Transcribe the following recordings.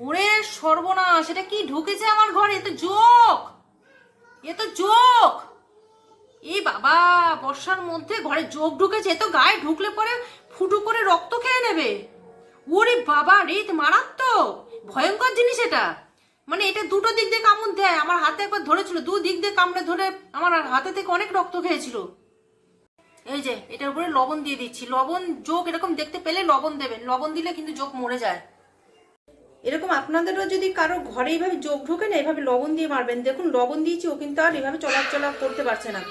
ওরে সর্বনাশ, এটা কি ঢুকেছে আমার ঘরে? এ তো যোগ এ তো যোগ এই বাবা, বর্ষার মধ্যে ঘরে যোগ ঢুকেছে, এ তো গায়ে ঢুকলে পরে ফুটু করে রক্ত খেয়ে নেবে। ওরে বাবা, রেত মারাত্মক! ভয়ঙ্কর জিনিস এটা। মানে এটা দুটো দিক দিয়ে কামড় দেয়, আমার হাতে একবার ধরেছিল, দু দিক দিয়ে কামড়ে ধরে আমার হাতে থেকে অনেক রক্ত খেয়েছিল। এই যে, এটার উপরে লবণ দিয়ে দিচ্ছি। লবণ যোগ এরকম দেখতে পেলে লবণ দেবেন। লবণ দিলে কিন্তু যোগ মরে যায়। এরকম আপনাদেরও যদি কারও ঘরে এইভাবে যোগ ঢোকে না এভাবে লবণ দিয়ে মারবেন। দেখুন, লবণ দিয়েছি, ও কিন্তু আর এভাবে চলাচলা করতে পারছে না।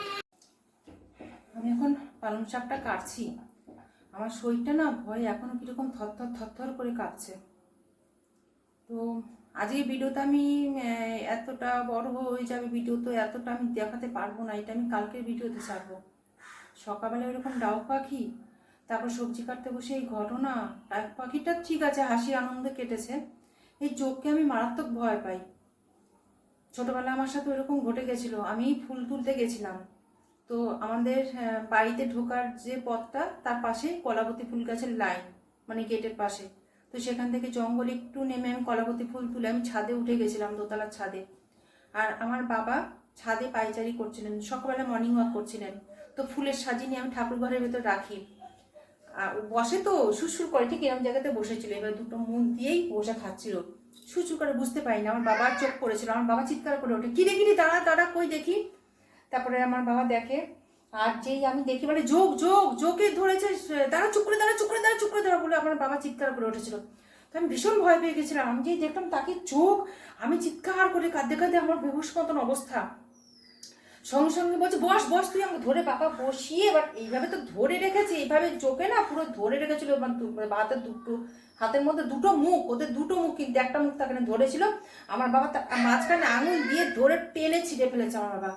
আমি এখন পালং শাকটা কাটছি। আমার শরীরটা না ভয়ে এখনও কীরকম থরথর থরথর করে কাঁপছে। তো আজকে ভিডিওতে আমি এতটা বড় হয়ে যাবে ভিডিও, তো এতটা আমি দেখাতে পারব না, এটা আমি কালকের ভিডিওতে ছাড়বো। সকালবেলা এরকম ডাউ পাখি, তারপর সবজি কাটতে বসে এই ঘটনা ডাক পাখিটা ঠিক আছে হাসি আনন্দে কেটেছে। এই চোখকে আমি মারাত্মক ভয় পাই। ছোটবেলায় আমার সাথে ওরকম ঘটে গেছিল। আমি ফুল তুলতে গেছিলাম। তো আমাদের বাড়িতে ঢোকার যে পথটা, তার পাশে কলাবতী ফুল গাছের লাইন মানে গেটের পাশে। তো সেখান থেকে জঙ্গল একটু নেমে আমি কলাবতী ফুল তুলে আমি ছাদে উঠে গেছিলাম, দোতলার ছাদে। আর আমার বাবা ছাদে পাইচারি করছিলেন, সকালবেলা মর্নিং ওয়াক করছিলেন। তো ফুলের সাজি নিয়ে আমি ঠাকুর ঘরের ভেতর রাখি। বসে তো সুসুর করে, ঠিক এরকম জায়গাতে বসেছিল। এবার দুটো মুখ দিয়েই বসে খাচ্ছিল। সুসু করে বুঝতে পারিনি, আমার বাবার চোখ পড়েছিল আমার বাবা চিৎকার করে ওঠে, কিরে কিরে, দাঁড়া দাঁড়া, কই দেখি? তারপরে আমার বাবা দেখে, আর যেই আমি দেখি বলে যোগ যোগ যোগে ধরেছে দাঁড়া, চুপ করে, দাঁড়া, চুপ করে, দাঁড়া, চুপ করে, দাঁড়া, বলে আমার বাবা চিৎকার করে উঠেছিল। তো আমি ভীষণ ভয় পেয়ে গেছিলাম। আমি যেই দেখলাম তাকে চোখ, আমি চিৎকার করে কাঁদতে কাঁদতে আমার বেহুশ মতন অবস্থা। সঙ্গে সঙ্গে বলছে, বস বস, তুই আমাকে ধরে বাবা বসিয়ে এবার এইভাবে তো ধরে রেখেছে, এইভাবে চোখে না পুরো ধরে রেখেছিল দু- হাতের দুটো, হাতের মধ্যে দুটো মুখ, ওদের দুটো মুখ কিন্তু একটা মুখ তাকে ধরেছিল। আমার বাবা মাঝখানে আঙুল দিয়ে ধরে টেনে ছিঁড়ে ফেলেছে আমার বাবা।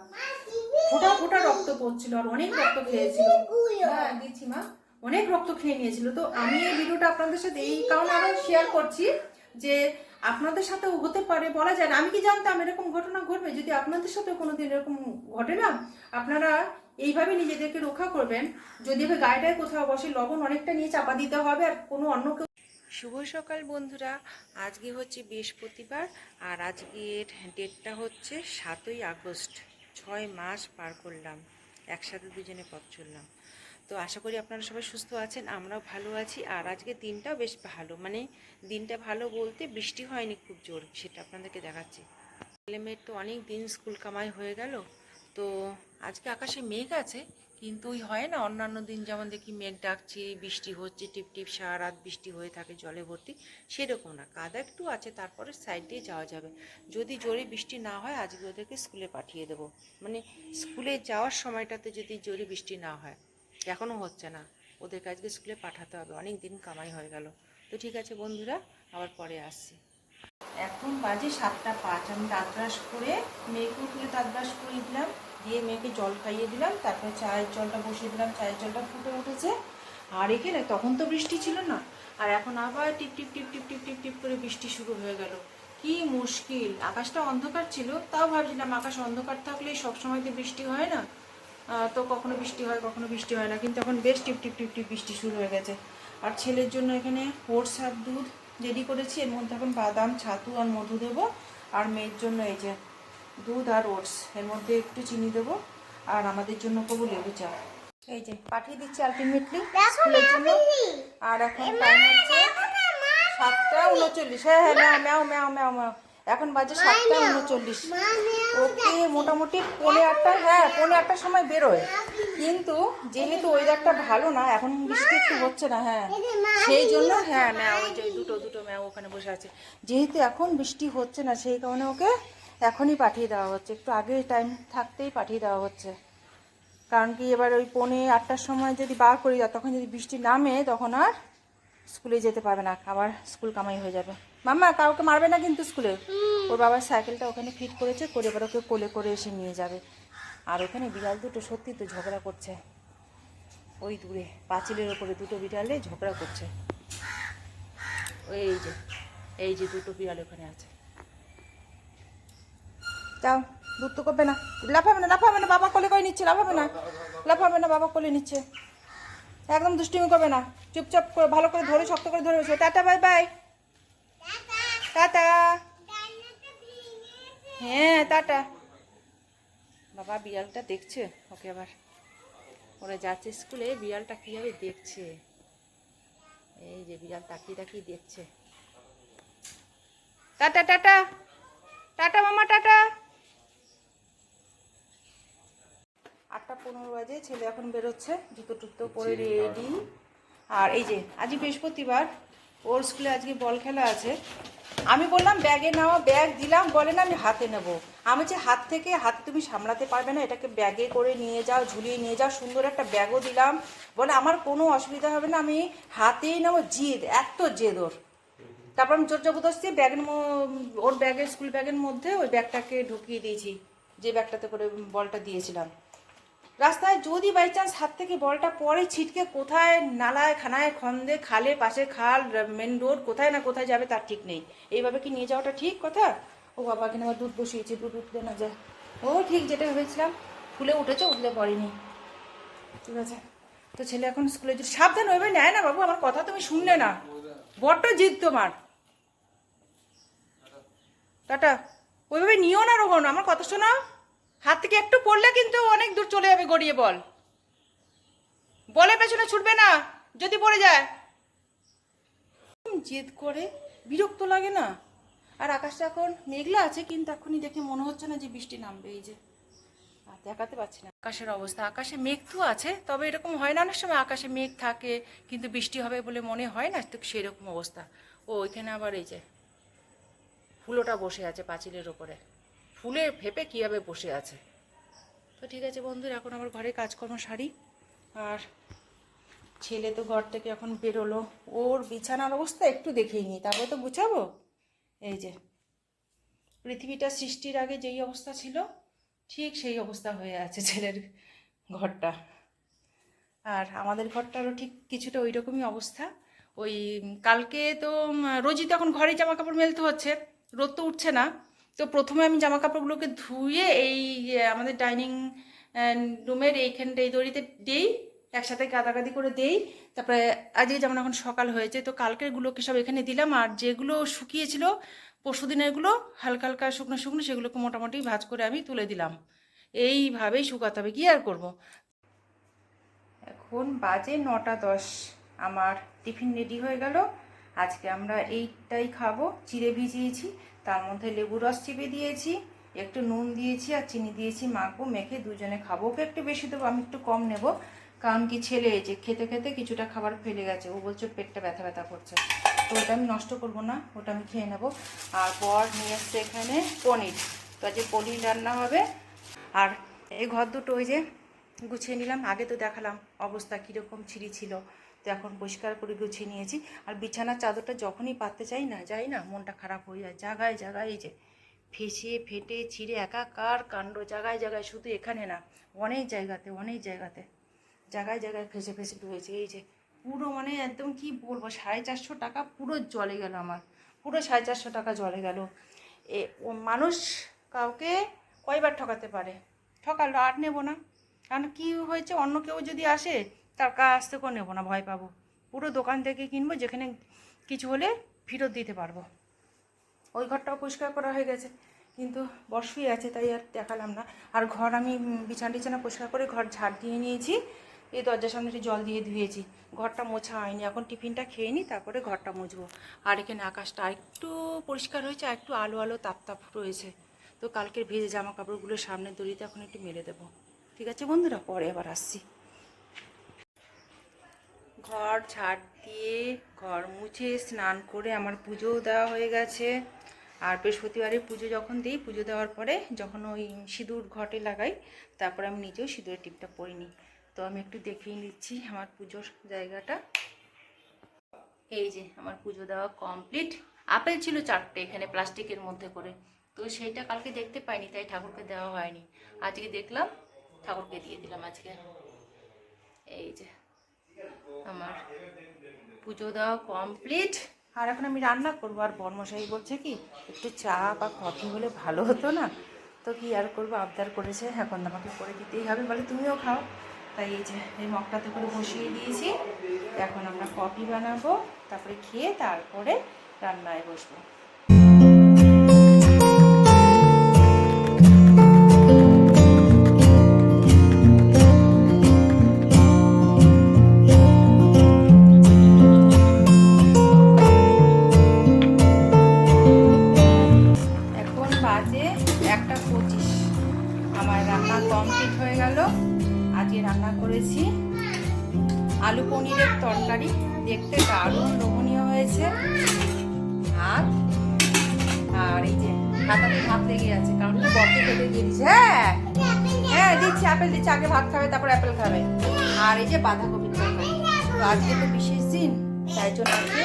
ফোটা ফোটা রক্ত পড়ছিল আর অনেক রক্ত খেয়েছিল। হ্যাঁ দিচ্ছি মা। অনেক রক্ত খেয়ে নিয়েছিল। তো আমি এই ভিডিওটা আপনাদের সাথে এই কারণে আরও শেয়ার করছি যে আপনাদের সাথেও হতে পারে, বলা যায় না। আমি কি জানতাম এরকম ঘটনা ঘটবে? যদি আপনাদের সাথে কোনোদিন এরকম ঘটে না আপনারা এইভাবে নিজেদেরকে রক্ষা করবেন। যদি এভাবে গায়েটায় কোথাও বসে লবণ অনেকটা নিয়ে চাপা দিতে হবে আর কোনো অন্য কেউ শুভ সকাল বন্ধুরা। আজকে হচ্ছে বৃহস্পতিবার আর আজকের ডেটটা হচ্ছে সাতই আগস্ট। ছয় মাস পার করলাম। একসাথে দুজনে পথ চললাম। তো আশা করি আপনারা সবাই সুস্থ আছেন, আমরাও ভালো আছি। আর আজকে দিনটাও বেশ ভালো মানে দিনটা ভালো বলতে বৃষ্টি হয়নি খুব জোর, সেটা আপনাদেরকে দেখাচ্ছি। ছেলেমেয়ের তো অনেক দিন স্কুল কামাই হয়ে গেল, তো আজকে আকাশে মেঘ আছে, কিন্তু ওই হয় না, অন্যান্য দিন যেমন দেখি মেঘ ডাকছে, বৃষ্টি হচ্ছে, টিপ টিপ সারা রাত বৃষ্টি হয়ে থাকে, জলে ভর্তি, সেরকম না। কাদা একটু আছে, তারপরে সাইড দিয়ে যাওয়া যাবে। যদি জোরে বৃষ্টি না হয়, আজকে ওদেরকে স্কুলে পাঠিয়ে দেবো। মানে স্কুলে যাওয়ার সময়টাতে যদি জোরে বৃষ্টি না হয়। এখনও হচ্ছে না। ওদেরকে আজকে স্কুলে পাঠাতে হবে। অনেক দিন কামাই হয়ে গেল। তো ঠিক আছে বন্ধুরা, আবার পরে আসছি। এখন বাজে সাতটা পাঁচ। আমি দাঁত ব্রাশ করে মেয়েকে উঠলে দাঁত ব্রাশ করে দিলাম, দিয়ে মেয়েকে জল খাইয়ে দিলাম, তারপরে চায়ের জলটা বসিয়ে দিলাম, চায়ের জলটা ফুটে উঠেছে। আর এখানে তখন তো বৃষ্টি ছিল না। আর এখন আবার টিপ টিপ টিপ টিপ টিপ টিপ টিপ করে বৃষ্টি শুরু হয়ে গেল। কি মুশকিল! আকাশটা অন্ধকার ছিল, তাও ভাবছিলাম আকাশ অন্ধকার থাকলে সবসময় তো বৃষ্টি হয় না। তো কখনো বৃষ্টি হয় কখনো বৃষ্টি হয় না। কিন্তু এখন বেশ টিপ টিপ টিপ টিপ বৃষ্টি শুরু হয়ে গেছে। আর ছেলের জন্য এখানে ওটস আর দুধ রেডি করেছি। এর মধ্যে এখন বাদাম ছাতু আর মধু দেবো। আর মেয়ের জন্য এই যে দুধ আর ওটস এর মধ্যে একটু চিনি দেবো। আর আমাদের জন্য করব লেবু চা। এই যে পাঠিয়ে দিচ্ছি আলটিমেটলি স্কুলের জন্য। আর এখন টাইম হচ্ছে সাতটা উনচল্লিশ। হ্যাঁ হ্যাঁ ম্যাও ম্যাও ম্যাও ম্যাও ম্যাও এখন বাজে সাতটা উনচল্লিশ। ওকে মোটামুটি পৌনে আটটা হ্যাঁ পৌনে আটটার সময় বেরোয়। কিন্তু যেহেতু ওয়েদারটা ভালো না এখন বৃষ্টি একটু হচ্ছে না হ্যাঁ। সেই জন্য হ্যাঁ ম্যাও ওই যে দুটো দুটো ম্যাও ওখানে বসে আছে। যেহেতু এখন বৃষ্টি হচ্ছে না সেই কারণে ওকে এখনই পাঠিয়ে দেওয়া হচ্ছে। একটু আগে টাইম থাকতেই পাঠিয়ে দেওয়া হচ্ছে। কারণ কি এবার ওই পৌনে আটটার সময় যদি বার করি তখন যদি বৃষ্টি নামে তখন আর স্কুলে যেতে পারবে না আবার স্কুল কামাই হয়ে যাবে। মাম্মা কাউকে মারবে না কিন্তু স্কুলে। ওর বাবার সাইকেলটা ওখানে ফিট করেছে করে এবার ওকে কোলে করে এসে নিয়ে যাবে। আর ওখানে বিড়াল দুটো সত্যি তো ঝগড়া করছে। ওই দূরে পাঁচিলের ওপরে দুটো বিড়ালে ঝগড়া করছে। ওই এই যে এই যে দুটো বিড়াল ওখানে আছে। যাও দূর তো করবে না। লাফাবে না লাফাবে না বাবা কোলে করে নিচ্ছে লাফাবে না। লাফাবে না বাবা কোলে নিচ্ছে। একদম দুষ্টুমি করবে না। চুপচাপ করে, ভালো করে ধরে, শক্ত করে ধরে বসে। Tata, bye bye. টাটা। হ্যাঁ টাটা। বাবা, বিড়ালটা দেখছে? ওকে আবার। ওরা যাচ্ছে স্কুলে, বিড়ালটা কীভাবে দেখছে? এই যে বিড়াল তাকিয়ে তাকিয়ে দেখছে। Tata tata. টাটা, মামা, টাটা। আটটা পনেরো বাজে ছেলে এখন বেরোচ্ছে জুতো টুতো পরে রেডি আর এই যে আজকে বৃহস্পতিবার ওর স্কুলে আজকে বল খেলা আছে। আমি বললাম ব্যাগে নেওয়া ব্যাগ দিলাম। বলে না আমি হাতে নেব। আমি যে হাত থেকে হাত তুমি সামলাতে পারবে না এটাকে ব্যাগে করে নিয়ে যাও ঝুলিয়ে নিয়ে যাও সুন্দর একটা ব্যাগও দিলাম। বলে আমার কোনো অসুবিধা হবে না আমি হাতেই নেব জিদ এত জেদ ওর। তারপর আমি জোর জবরদস্তি ব্যাগের ওর ব্যাগের স্কুল ব্যাগের মধ্যে ওই ব্যাগটাকে ঢুকিয়ে দিয়েছি যে ব্যাগটাতে করে বলটা দিয়েছিলাম। রাস্তায় যদি বাই চান্স হাত থেকে বলটা পরে ছিটকে কোথায় নালায়, খানায়, খন্দে, খালে, পাশে খাল মেন রোড কোথায় না কোথায় যাবে তার ঠিক নেই। এইভাবে কি নিয়ে যাওয়াটা ঠিক কথা? ও বাবা কিনে আমার দুধ বসিয়েছে, দুধ উঠলে না যায়। ও ঠিক যেটা ভেবেছিলাম। ফুলে উঠেছে, উঠলে পড়েনি। ঠিক আছে। তো ছেলে এখন স্কুলে যদি সাবধান হইবে, নেয় না বাবু, আমার কথা তুমি শুনলে না। বড্ড জিদ তোমার। টাটা। ওইভাবে নিও না রোহন, আমার কথা শোনো হাত থেকে একটু পড়লে কিন্তু অনেক দূর চলে যাবে, গড়িয়ে বল। বলের পেছনে ছুটবে না, যদি পড়ে যায়। জেদ করে, বিরক্ত লাগে না। আর আকাশটা এখন মেঘলা আছে, কিন্তু এখনই দেখে মনে হচ্ছে না যে বৃষ্টি নামবে, এই যে। দেখাতে পাচ্ছি না। আকাশের অবস্থা, আকাশে মেঘ তো আছে, তবে এরকম হয় না, অনেক সময় আকাশে মেঘ থাকে, কিন্তু বৃষ্টি হবে বলে মনে হয় না তো সেরকম অবস্থা। ও, ওইখানে আবার এই যে, ফুলোটা বসে আছে পাঁচিলের ওপরে। ফুলের ভেপে কীভাবে বসে আছে? তো ঠিক আছে বন্ধুরা, এখন আমার ঘরে কাজকর্ম সারি। আর ছেলে তো ঘর থেকে এখন বেরোলো। ওর বিছানার অবস্থা একটু দেখেই নি তারপরে তো বুঝাবো এই যে, পৃথিবীটা সৃষ্টির আগে যেই অবস্থা ছিল, ঠিক সেই অবস্থা হয়ে আছে ছেলের ঘরটা। আর আমাদের ঘরটারও ঠিক কিছুটা ওই রকমই অবস্থা। ওই, কালকে তো রোজই তো এখন ঘরে জামা কাপড় মেলতে হচ্ছে। রোদ তো উঠছে না। তো প্রথমে আমি জামা কাপড়গুলোকে ধুয়ে এই আমাদের ডাইনিং রুমের এইখানটা, এই দড়িতে দেই, একসাথে গাদাগাদি করে দেই। তারপরে আজকে যেমন এখন সকাল হয়েছে, তো কালকেরগুলোকে সব এখানে দিলাম। আর যেগুলো শুকিয়েছিল পরশু দিনেরগুলো হালকা হালকা শুকনো শুকনো, সেগুলোকে মোটামুটি ভাজ করে আমি তুলে দিলাম। এইভাবেই শুকাতে হবে, কি আর করব? এখন বাজে নটা দশ, আমার টিফিন রেডি হয়ে গেল। আজকে আমরা এইটাই খাব, চিড়ে ভিজিয়েছি। তার মধ্যে লেবু রস চিপে দিয়েছি, একটু নুন দিয়েছি আর চিনি দিয়েছি। মাখবো, মেখে দুজনে খাব। ওকে একটু বেশি দেবো, আমি একটু কম নেব। কারণ কি ছেলে যে খেতে খেতে কিছুটা খাবার ফেলে গেছে। ও বলছে পেটটা ব্যথা ব্যথা করছে। তো ওটা আমি নষ্ট করব না, ওটা আমি খেয়ে নেব। আর পর নিয়ে এসছে এখানে পনির। তো আজকে পনির রান্না হবে। আর এই ঘর দুটো ওই যে গুছিয়ে নিলাম। আগে তো দেখালাম অবস্থা কীরকম ছিঁড়ি ছিল। তো এখন পরিষ্কার করে গুছিয়ে নিয়েছি। আর বিছানার চাদরটা যখনই পাততে চাই না, যাই না, মনটা খারাপ হয়ে যায়। জায়গায় জায়গায় এই যে ফেসে ফেটে ছিঁড়ে একাকার কাণ্ড জায়গায় জায়গায় শুধু এখানে না, অনেক জায়গাতে অনেক জায়গাতে জায়গায় জায়গায় ফেসে ফেসে রয়েছে। এই যে পুরো মানে একদম কি বলব, সাড়ে চারশো টাকা পুরো জলে গেল আমার। পুরো সাড়ে চারশো টাকা জলে গেল। এ, ও মানুষ কাউকে কয়বার ঠকাতে পারে? ঠকালো, আর নেব না। কারণ কী হয়েছে, অন্য কেউ যদি আসে তার কাছ থেকেও নেব না, ভয় পাবো। পুরো দোকান থেকে কিনবো, যেখানে কিছু হলে ফেরত দিতে পারব। ওই ঘরটাও পরিষ্কার করা হয়ে গেছে, কিন্তু বর্ষই আছে, তাই আর দেখালাম না। আর ঘর আমি বিছানা টিছানা পরিষ্কার করে ঘর ঝাড় দিয়ে নিয়েছি, এই দরজার সামনে একটু জল দিয়ে ধুয়েছি। ঘরটা মোছা হয়নি, এখন টিফিনটা খেয়ে নিই, তারপরে ঘরটা মুছবো। আর এখানে আকাশটা একটু পরিষ্কার হয়েছে একটু আলো আলো তাপ তাপ রয়েছে। তো কালকের ভেজে জামা কাপড়গুলো সামনে দড়িতে এখন একটু মেলে দেবো। ঠিক আছে বন্ধুরা, পরে আবার আসছি। ঘর ঝাড় দিয়ে ঘর মুছে স্নান করে আমার পুজোও দেওয়া হয়ে গেছে। আর বৃহস্পতিবারে পুজো যখন দিই, পুজো দেওয়ার পরে যখন ওই সিঁদুর ঘটে লাগাই, তারপরে আমি নিজেও সিঁদুরের টিপটা পরে নিই তো আমি একটু দেখিয়ে নিচ্ছি আমার পুজোর জায়গাটা। এই যে আমার পুজো দেওয়া কমপ্লিট। আপেল ছিল চারটে এখানে প্লাস্টিকের মধ্যে করে। তো সেইটা কালকে দেখতে পাইনি, তাই ঠাকুরকে দেওয়া হয়নি। আজকে দেখলাম, ঠাকুরকে দিয়ে দিলাম আজকে। এই যে। আমার পুজো দেওয়া কমপ্লিট আর এখন আমি রান্না করব, আর বর্মশাহী বলছে কি, একটু চা বা কফি হলে ভালো হতো না? তো কি আর করব, আবদার করেছে, এখন আমাকে করে দিতেই হবে। বলে তুমিও খাও। তাই এই যে, এই মগটাতে করে বসিয়ে দিয়েছি। এখন আমরা কফি বানাবো, তারপরে খেয়ে তারপরে রান্নায় বসবো। আমার রান্না কমপ্লিট হয়ে গেল। আজকে রান্না করেছি আলু পনিরের তরকারি। দেখতে দারুণ লোভনীয় হয়েছে। আর আর এই যে হাতাতে ভাত লেগে আছে, কারণ তো বরকে কেটে দিয়ে হ্যাঁ? হ্যাঁ দিচ্ছি, আপেল দিচ্ছি, আগে ভাত খাবে, তারপর আপেল খাবে। আর এই যে বাঁধাকপির তরকারি। তো আজকে তো বিশেষ দিন, তাই জন্য আজকে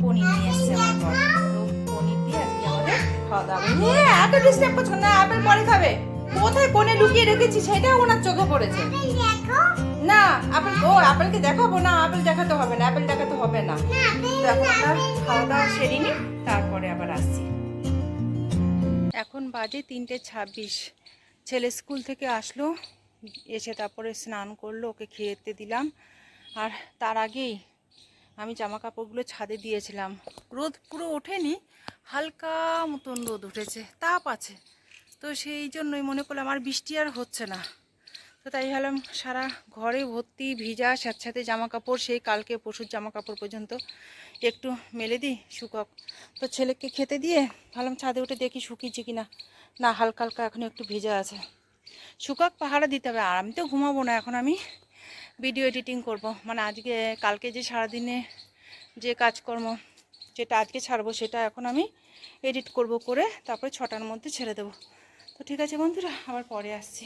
পনির নিয়ে এসছে আমার ঘর। তো পনির দিয়ে আজকে আমাদের খাওয়া দাওয়া হ্যাঁ, এত ডিস্টার্ব করছ না, আপেল পরে খাবে। কোথায় কোণে লুকিয়ে রেখেছি সেটাও ওনার চোখে পড়েছে। না আপেল ও আপেলকে দেখাবো না আপেল দেখাতে হবে না আপেল দেখাতে হবে না। আমরা খাওয়া দাওয়া সেরে নিই তারপরে আবার আসছি। এখন বাজে তিনটে ছাব্বিশ। ছেলে স্কুল থেকে আসলো এসে তারপরে স্নান করল ওকে খেতে দিলাম। আর তার আগেই আমি জামা কাপড়গুলো ছাদে দিয়েছিলাম। রোদ পুরো ওঠেনি হালকা মতন রোদ উঠেছে তাপ আছে। তো সেই জন্যই মনে করলাম আর বৃষ্টি আর হচ্ছে না। তো তাই ভাবলাম সারা ঘরে ভর্তি, ভিজা, স্যাঁতস্যাঁতে জামা কাপড় সেই কালকে পশুর জামা কাপড় পর্যন্ত একটু মেলে দিই শুকক। তো ছেলেকে খেতে দিয়ে ভাবলাম ছাদে উঠে দেখি শুকিয়েছে কি না না হালকা হালকা এখন একটু ভেজা আছে। শুকক পাহাড়া দিতে হবে। আর আমি তো ঘুমাবো না, এখন আমি ভিডিও এডিটিং করব। মানে আজকে, কালকে যে সারাদিনে যে কাজকর্ম যেটা আজকে ছাড়বো, সেটা এখন আমি এডিট করব করে তারপরে ছটার মধ্যে ছেড়ে দেবো। তো ঠিক আছে বন্ধুরা, আবার পরে আসছি।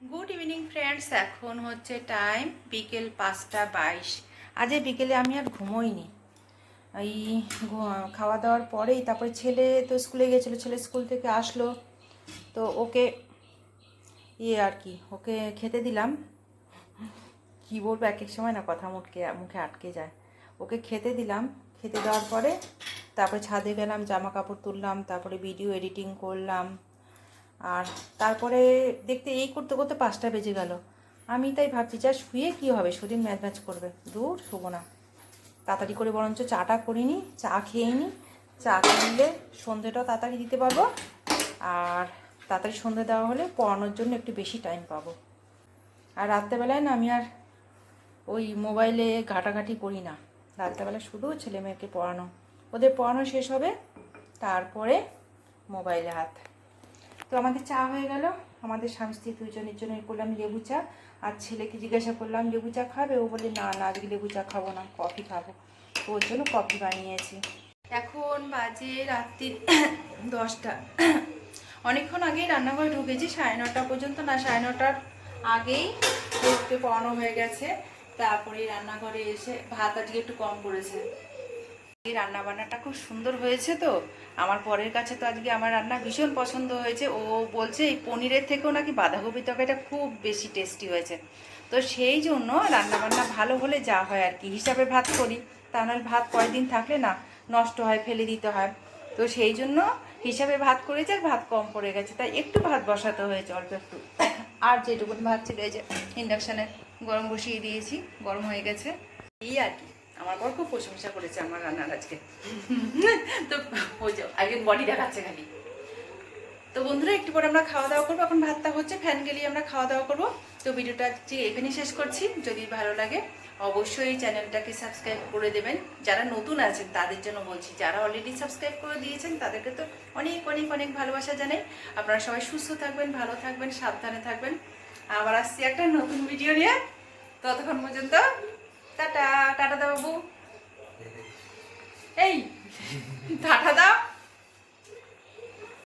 গুড ইভিনিং ফ্রেন্ডস এখন হচ্ছে টাইম বিকেল পাঁচটা বাইশ। আজ বিকেলে আমি আর ঘুমোইনি। এই খাওয়া দাওয়ার পরেই তারপরে ছেলে তো স্কুলে গেছিল, ছেলে স্কুল থেকে আসলো। তো ওকে ইয়ে আর কি, ওকে খেতে দিলাম। কী বলব, এক এক সময় না কথা মুখে মুখে আটকে যায়। ওকে খেতে দিলাম, খেতে দেওয়ার পরে তারপরে ছাদে গেলাম জামা কাপড় তুললাম, তারপরে ভিডিও এডিটিং করলাম। আর তারপরে দেখতে এই করতে করতে পাঁচটা বেজে গেল। আমি তাই ভাবছি, যা শুয়ে কি হবে? শরীর ম্যাচ ম্যাচ করবে। দূর, শোবো না। তাড়াতাড়ি করে বরঞ্চ চাটা করিনি চা খেয়ে নিই চা খেয়ে নিলে সন্ধেটাও তাড়াতাড়ি দিতে পারব। আর তাড়াতাড়ি সন্ধে দেওয়া হলে পড়ানোর জন্য একটু বেশি টাইম পাবো। আর রাত্রেবেলায় না আমি আর ওই মোবাইলে ঘাটাঘাটি করি না। রাত্রেবেলা শুধু ছেলে মেয়েকে পড়ানো। ওদের পড়ানো শেষ হবে, তারপরে মোবাইলে হাত। তো আমাদের চা হয়ে গেল। আমাদের স্বামী স্ত্রী দুজনের জন্য করলাম লেবু চা। আর ছেলেকে জিজ্ঞাসা করলাম, লেবু চা খাবে? ও বলে না না, আজকে লেবু চা খাব না, কফি খাব। তো ওর জন্য কফি বানিয়েছি। এখন বাজে রাত্রি দশটা। অনেকক্ষণ আগেই রান্নাঘরে ঢুকেছি, সাড়ে নটা পর্যন্ত। না, সাড়ে নটার আগেই পড়তে পড়ানো হয়ে গেছে। তারপরে রান্নাঘরে এসে ভাত আজকে একটু কম করেছে। এই রান্না বান্নাটা খুব সুন্দর হয়েছে তো। আমার পরের কাছে তো আজকে আমার রান্না ভীষণ পছন্দ হয়েছে। ও বলছে এই পনিরের থেকেও নাকি বাঁধাকপি তরকারিটা খুব বেশি টেস্টি হয়েছে। তো সেই জন্য রান্না বান্না ভালো হলে যা হয় আর কি। হিসাবে ভাত করি। তা নাহলে ভাত পরের দিন থাকলে না নষ্ট হয়, ফেলে দিতে হয়। তো সেই জন্য হিসাবে ভাত করেছে আর ভাত কম পড়ে গেছে। তাই একটু ভাত বসাতে হয়েছে অল্প একটু। আর যেটুকুন ভাত ছিল এই যে ইন্ডাকশানে গরম বসিয়ে দিয়েছি। গরম হয়ে গেছে। এই আর কি। আমার বর খুব প্রশংসা করেছে আমার রান্নার আজকে। তো ওই যে আগে বডি দেখাচ্ছে খালি। তো বন্ধুরা, একটু পরে আমরা খাওয়া দাওয়া করব। এখন ভাতটা হচ্ছে, ফ্যান গেলেই আমরা খাওয়া দাওয়া করব। তো ভিডিওটা আজকে এখানে শেষ করছি। যদি ভালো লাগে, অবশ্যই চ্যানেলটাকে সাবস্ক্রাইব করে দেবেন। যারা নতুন আছেন, তাদের জন্য বলছি, যারা অলরেডি সাবস্ক্রাইব করে দিয়েছেন, তাদেরকে তো অনেক অনেক অনেক ভালোবাসা জানাই। আপনারা সবাই সুস্থ থাকবেন, ভালো থাকবেন, সাবধানে থাকবেন। আবার আসছি একটা নতুন ভিডিও নিয়ে। ততক্ষণ পর্যন্ত টাটা টাটা দাও বাবু। এই টাটা দাও।